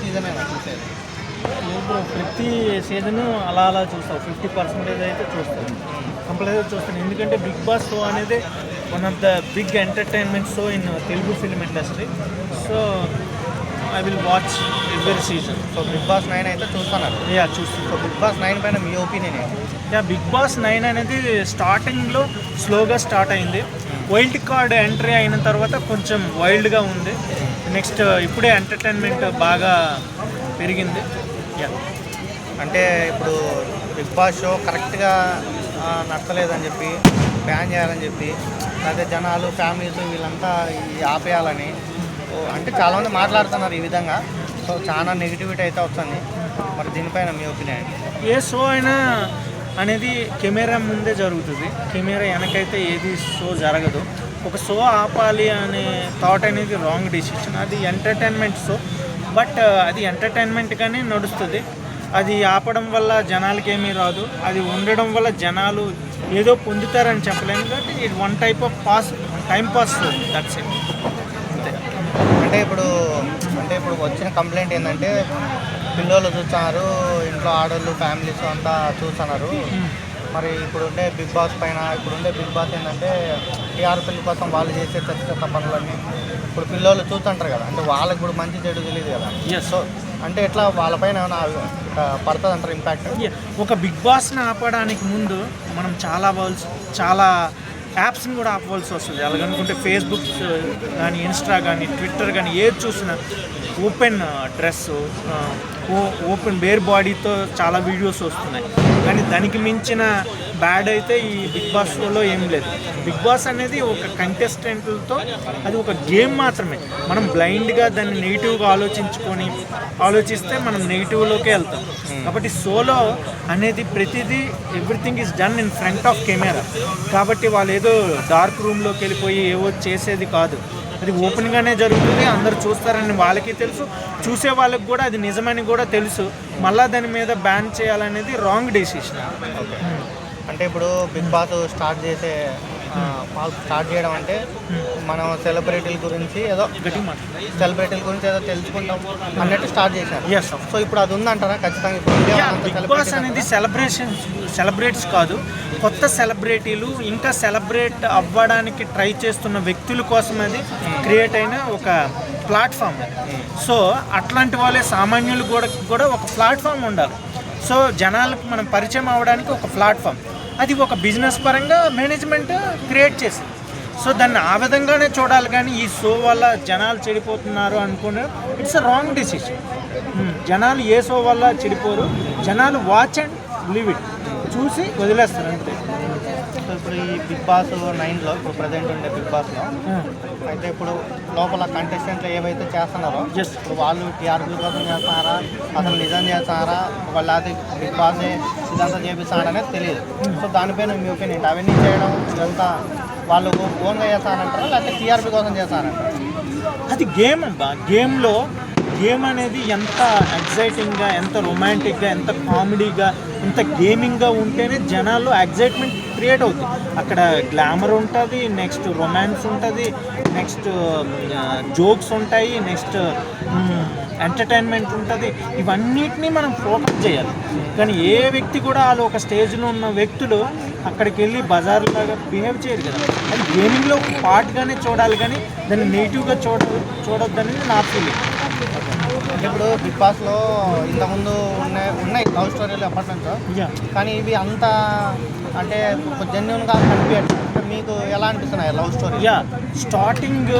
Season ఈ ఇప్పుడు ప్రతి సీజన్ అలా అలా చూస్తావు. ఫిఫ్టీ పర్సెంటేజ్ అయితే చూస్తాను కంపల్సరీ చూస్తాను. ఎందుకంటే బిగ్ బాస్ షో అనేది one of the big entertainment show in Telugu film industry. So I will watch every season so Bigg Boss nine అయితే చూస్తున్నారు యా చూస్తాను. సో బిగ్ బాస్ నైన్ పైన మీ ఒపీనియన్ ఏంటి? యా బిగ్ బాస్ నైన్ అనేది స్టార్టింగ్లో స్లోగా స్టార్ట్ అయింది. వైల్డ్ కార్డ్ ఎంట్రీ అయిన తర్వాత కొంచెం వైల్డ్గా ఉంది. నెక్స్ట్ ఇప్పుడే ఎంటర్టైన్మెంట్ బాగా పెరిగింది. అంటే ఇప్పుడు బిగ్ బాస్ షో కరెక్ట్గా నచ్చలేదని చెప్పి బ్యాన్ చేయాలని చెప్పి లేకపోతే జనాలు ఫ్యామిలీస్ వీళ్ళంతా ఈ ఆపేయాలని అంటే చాలామంది మాట్లాడుతున్నారు ఈ విధంగా. సో చాలా నెగిటివిటీ అయితే వస్తుంది. మరి దీనిపైన మీ ఒపీనియన్ ఏ షో అయినా అనేది కెమెరా ముందే జరుగుతుంది. కెమెరా వెనకైతే ఏది షో జరగదు. ఒక షో ఆపాలి అనే థాట్ అనేది రాంగ్ డిసిషన్ అది ఎంటర్టైన్మెంట్ షో బట్ అది ఎంటర్టైన్మెంట్గానే నడుస్తుంది. అది ఆపడం వల్ల జనాలకి ఏమీ రాదు. అది ఉండడం వల్ల జనాలు ఏదో పొందుతారని చెప్పలేను కాబట్టి ఇది one type of pass time pass that's it అంతే. అంటే ఇప్పుడు అంటే ఇప్పుడు వచ్చిన కంప్లైంట్ ఏంటంటే పిల్లలు చూస్తున్నారు ఇంట్లో ఆడోళ్ళు ఫ్యామిలీస్ అంతా చూస్తున్నారు. మరి ఇప్పుడు ఉండే బిగ్ బాస్ పైన ఇప్పుడు ఉండే బిగ్ బాస్ ఏంటంటే టీఆర్పీల కోసం వాళ్ళు చేసే చెత్త చెత్త పనులన్నీ ఇప్పుడు పిల్లలు చూస్తుంటారు కదా అంటే వాళ్ళకి కూడా మంచి చెడు తెలియదు కదా. సో అంటే ఎట్లా వాళ్ళపైన ఏమైనా పడుతుంది అంటారు ఇంపాక్ట్. ఒక బిగ్ బాస్ని ఆపడానికి ముందు మనం చాలా చాలా యాప్స్ని కూడా ఆపవలసి వస్తుంది. అలాగనుకుంటే ఫేస్బుక్ కానీ ఇన్స్టా కానీ ట్విట్టర్ కానీ ఏది చూసినా ఓపెన్ డ్రెస్ ఓపెన్ బేర్ బాడీతో చాలా వీడియోస్ వస్తున్నాయి. కానీ దానికి మించిన బ్యాడ్ అయితే ఈ బిగ్ బాస్ షోలో ఏం లేదు. బిగ్ బాస్ అనేది ఒక కంటెస్టెంట్లతో అది ఒక గేమ్ మాత్రమే. మనం బ్లైండ్గా దాన్ని నెగిటివ్గా ఆలోచించుకొని ఆలోచిస్తే మనం నెగిటివ్లోకే వెళ్తాం. కాబట్టి సోలో అనేది ప్రతిదీ everything is done in front of camera. కాబట్టి వాళ్ళు ఏదో డార్క్ రూమ్లోకి వెళ్ళిపోయి ఏవో చేసేది కాదు. అది ఓపెన్గానే జరుగుతుంది. అందరు చూస్తారని వాళ్ళకి తెలుసు. చూసే వాళ్ళకి కూడా అది నిజమని కూడా తెలుసు. మళ్ళీ దాని మీద బ్యాన్ చేయాలనేది రాంగ్ డెసిషన్ అంటే ఇప్పుడు బిగ్ బాస్ స్టార్ట్ చేసే స్టార్ట్ చేయడం అంటే మనం సెలబ్రిటీల గురించి ఏదో సెలబ్రిటీల గురించి ఏదో తెలుసుకుంటాం అన్నట్టు స్టార్ట్ చేశారు. సో ఇప్పుడు అది ఉందంటారా? ఖచ్చితంగా ఇప్పుడు అనేది సెలబ్రేషన్ సెలబ్రేట్స్ కాదు. కొత్త సెలబ్రిటీలు ఇంకా సెలబ్రేట్ అవ్వడానికి ట్రై చేస్తున్న వ్యక్తుల కోసం అది క్రియేట్ అయిన ఒక ప్లాట్ఫామ్ సో అట్లాంటి వాళ్ళే సామాన్యులు కూడా కూడా ఒక ప్లాట్ఫామ్ ఉండాలి. సో జనాలకు మనం పరిచయం అవ్వడానికి ఒక ప్లాట్ఫామ్ అది ఒక బిజినెస్ పరంగా మేనేజ్మెంట్ క్రియేట్ చేసింది. సో దాన్ని ఆ విధంగానే చూడాలి కానీ ఈ షో వల్ల జనాలు చెడిపోతున్నారు అనుకునే ఇట్స్ అ రాంగ్ డిసిషన్ జనాలు ఏ షో వల్ల చెడిపోరు? జనాలు వాచ్ అండ్ లివ్ ఇట్ చూసి వదిలేస్తారు అంతే. సో ఇప్పుడు ఈ బిగ్ బాస్ నైన్లో ఇప్పుడు ప్రజెంట్ ఉండే బిగ్ బాస్లో అయితే ఇప్పుడు లోపల కంటెస్టెంట్లు ఏవైతే చేస్తున్నారో Yes. ఇప్పుడు వాళ్ళు టీఆర్పీ కోసం చేస్తున్నారా అసలు నిజం చేస్తున్నారా వాళ్ళ అది బిగ్ బాస్ ఇదంతా చేపిస్తారనేది తెలియదు. సో దానిపైన మీ ఒపీనియన్ అవన్నీ చేయడం ఇదంతా వాళ్ళు ఓన్గా చేస్తారంటారా లేకపోతే టీఆర్పీ కోసం చేస్తారంటారా? అది గేమ్ అబ్బా. గేమ్లో గేమ్ అనేది ఎంత ఎగ్జైటింగ్గా ఎంత రొమాంటిక్గా ఎంత కామెడీగా ఎంత గేమింగ్గా ఉంటేనే జనాల్లో ఎగ్జైట్మెంట్ క్రియేట్ అవుతుంది అక్కడ గ్లామర్ ఉంటుంది నెక్స్ట్ రొమాన్స్ ఉంటుంది నెక్స్ట్ జోక్స్ ఉంటాయి నెక్స్ట్ ఎంటర్టైన్మెంట్ ఉంటుంది. ఇవన్నిటిని మనం ఫోకస్ చేయాలి. కానీ ఏ వ్యక్తి కూడా వాళ్ళు ఒక స్టేజ్లో ఉన్న వ్యక్తులు అక్కడికి వెళ్ళి బజార్ లాగా బిహేవ్ చేయరు కదా. అది గేమింగ్లో ఒక పార్ట్గానే చూడాలి కానీ దాన్ని నెగిటివ్గా చూడ చూడొద్దనేది నా ఫీలింగ్. ఇప్పుడు బిగ్ బాస్లో ఇంతకుముందు ఉన్నాయి ఉన్నాయి లవ్ స్టోరీలు యా. కానీ ఇవి అంత అంటే జెన్యున్గా కనిపించట్లేదు మీకు ఎలా అనిపిస్తున్నాయి లవ్ స్టోరీ యా స్టార్టింగ్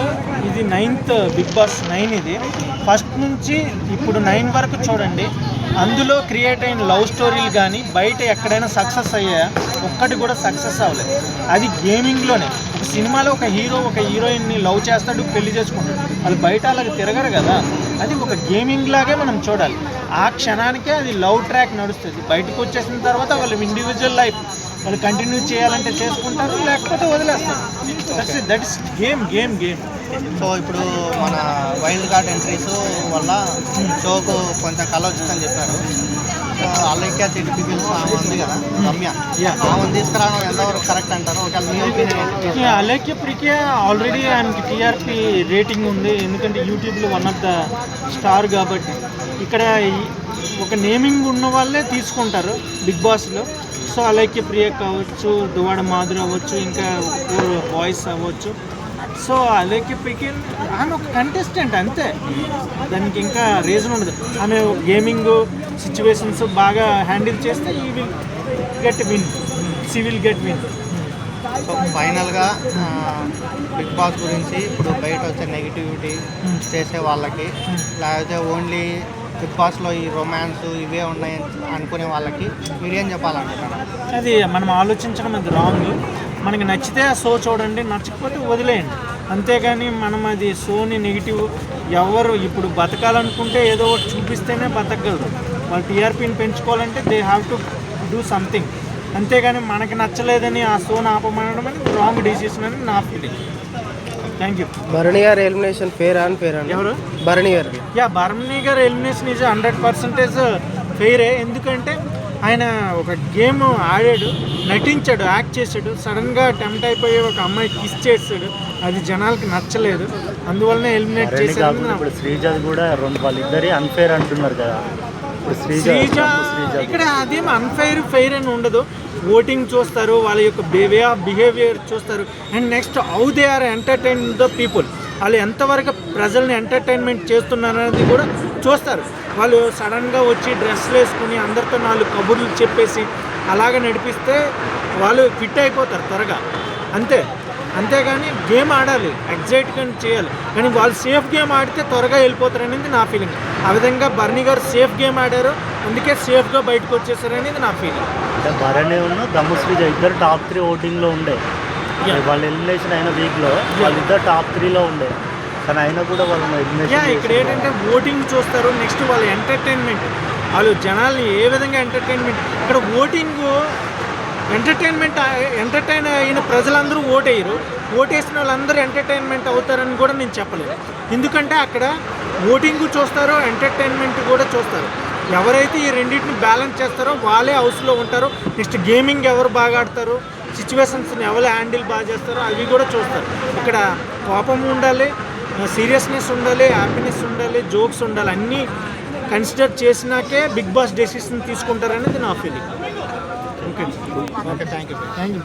ఇది నైన్త్ బిగ్ బాస్ నైన్ ఇది. ఫస్ట్ నుంచి ఇప్పుడు నైన్ వరకు చూడండి. అందులో క్రియేట్ అయిన లవ్ స్టోరీలు కానీ బయట ఎక్కడైనా సక్సెస్ అయ్యాయా ఒక్కటి కూడా సక్సెస్ అవ్వలేదు. అది గేమింగ్లోనే ఒక సినిమాలో ఒక హీరో ఒక హీరోయిన్ని లవ్ చేస్తాడు పెళ్ళి చేసుకుంటాడు. వాళ్ళు బయట అలాగ తిరగరు కదా. అది ఒక గేమింగ్ లాగే మనం చూడాలి. ఆ క్షణానికే అది లవ్ ట్రాక్ నడుస్తుంది. బయటకు వచ్చేసిన తర్వాత వాళ్ళ ఇండివిజువల్ లైఫ్ వాళ్ళు కంటిన్యూ చేయాలంటే చేసుకుంటారు లేకపోతే వదిలేస్తారు. That's that is game game game so ఇప్పుడు మన వైల్డ్ కార్డ్ ఎంట్రీస్ వల్ల షోకు కొంచెం కళ వచ్చిందని చెప్పారు. అలైక్య సిటీ పీపుల్స్ ఆమె ఉంది కదా రమ్య ఆమెను తీసుకురావడం ఎంతవరకు కరెక్ట్ అంటారు ఒకవేళ మీ ఒపీనియన్ అలేఖ్య ప్రికే ఆల్రెడీ ఆయనకి టీఆర్పీ రేటింగ్ ఉంది ఎందుకంటే యూట్యూబ్లో వన్ ఆఫ్ ద స్టార్ కాబట్టి ఇక్కడ ఒక నేమింగ్ ఉన్న వాళ్ళే తీసుకుంటారు బిగ్ బాస్లో సో అలేఖ్య ప్రియ కావచ్చు దువాడ మాధురి అవ్వచ్చు ఇంకా బాయ్స్ అవ్వచ్చు సో అలేఖ్య ప్రికే ఆమె ఒక కంటెస్టెంట్ అంతే. దానికి ఇంకా రీజన్ ఉండదు. ఆమె గేమింగ్ సిచ్యువేషన్స్ బాగా హ్యాండిల్ చేస్తే he will get win she will get win so ఫైనల్గా బిగ్ బాస్ గురించి ఇప్పుడు బయట వచ్చే నెగిటివిటీ చేసే వాళ్ళకి లేకపోతే ఓన్లీ బిగ్ బాస్లో ఈ రొమాన్స్ ఇవే ఉన్నాయి అనుకునే వాళ్ళకి మీరు ఏం చెప్పాలనుకుంటున్నారు? అది మనం ఆలోచించడం అది రాంగ్ మనకి నచ్చితే ఆ షో చూడండి నచ్చకపోతే వదిలేయండి. అంతేగాని మనం అది షోని నెగిటివ్ ఎవరు ఇప్పుడు బతకాలనుకుంటే ఏదో ఒకటి చూపిస్తేనే బతకగలరు. వాళ్ళు టీఆర్పీని పెంచుకోవాలంటే they have to do something అంతేగాని మనకి నచ్చలేదని ఆ షోని ఆపమనడం అనేది రాంగ్ డిసిషన్ అని నా ఫీలింగ్ థ్యాంక్ యూ భరణి గారి ఎలిమినేషన్ ఫేర్ అని ఫేర్ అని ఎవరు? భరణి గారు యా బర్మనీ గారు ఎలిమినేషన్ ఈజ్ హండ్రెడ్ పర్సెంటేజ్ ఫెయిరే ఎందుకంటే ఆయన ఒక గేమ్ ఆడాడు నటించాడు యాక్ట్ చేశాడు. సడన్గా టెంప్ట్ అయిపోయి ఒక అమ్మాయి కిస్ చేసాడు అది జనాలకి నచ్చలేదు. అందువల్లనే ఎలిమినేట్ చేశాడు ఇప్పుడు శ్రీజది కూడా రెండు వాళ్ళిద్దరి అన్ఫేర్ అంటున్నారు కదా. శ్రీజ శ్రీజ శ్రీజ ఇక్కడ అదేం అన్ఫైర్ ఫెయిర్ అని ఉండదు. ఓటింగ్ చూస్తారు వాళ్ళ యొక్క వే ఆఫ్ బిహేవియర్ చూస్తారు. And next how they are entertain the people వాళ్ళు ఎంతవరకు ప్రజల్ని ఎంటర్టైన్మెంట్ చేస్తున్నారనేది కూడా చూస్తారు. వాళ్ళు సడన్గా వచ్చి డ్రెస్లు వేసుకుని అందరితో నాలుగు కబుర్లు చెప్పేసి అలాగ నడిపిస్తే వాళ్ళు ఫిట్ అయిపోతారు త్వరగా. అంతే. అంతేగాని గేమ్ ఆడాలి ఎగ్జైట్గా చేయాలి. కానీ వాళ్ళు సేఫ్ గేమ్ ఆడితే త్వరగా వెళ్ళిపోతారు అనేది నా ఫీలింగ్. ఆ విధంగా బర్నీ గారు సేఫ్ గేమ్ ఆడారు అందుకే సేఫ్గా బయటకు వచ్చేసారు అనేది నా ఫీలింగ్. అంటే భరణి ఉన్న దమ్ము ఇద్దరు టాప్ త్రీ ఓటింగ్లో ఉండే. వాళ్ళు ఎలిమినేషన్ అయిన వీక్లో వాళ్ళిద్దరు టాప్ త్రీలో ఉండే. కానీ అయినా కూడా ఎలిమినేషన్ ఇక్కడ ఏంటంటే ఓటింగ్ చూస్తారు నెక్స్ట్ వాళ్ళ ఎంటర్టైన్మెంట్ వాళ్ళు జనాల్ని ఏ విధంగా ఎంటర్టైన్మెంట్ ఇక్కడ ఓటింగ్ ఎంటర్టైన్మెంట్ ఎంటర్టైన్ అయిన ప్రజలందరూ ఓటేయరు. ఓటేసిన వాళ్ళందరూ ఎంటర్టైన్మెంట్ అవుతారని కూడా నేను చెప్పలేదు ఎందుకంటే అక్కడ ఓటింగ్ చూస్తారు ఎంటర్టైన్మెంట్ కూడా చూస్తారు. ఎవరైతే ఈ రెండింటిని బ్యాలెన్స్ చేస్తారో వాళ్ళే హౌస్లో ఉంటారు. నెక్స్ట్ గేమింగ్ ఎవరు బాగా ఆడతారు? సిచ్యువేషన్స్ని ఎవరు హ్యాండిల్ బాగా చేస్తారో అవి కూడా చూస్తారు. ఇక్కడ కోపం ఉండాలి సీరియస్నెస్ ఉండాలి హ్యాపీనెస్ ఉండాలి జోక్స్ ఉండాలి అన్నీ కన్సిడర్ చేసినాకే బిగ్ బాస్ డెసిషన్ తీసుకుంటారనేది నా feeling okay okay thank you thank you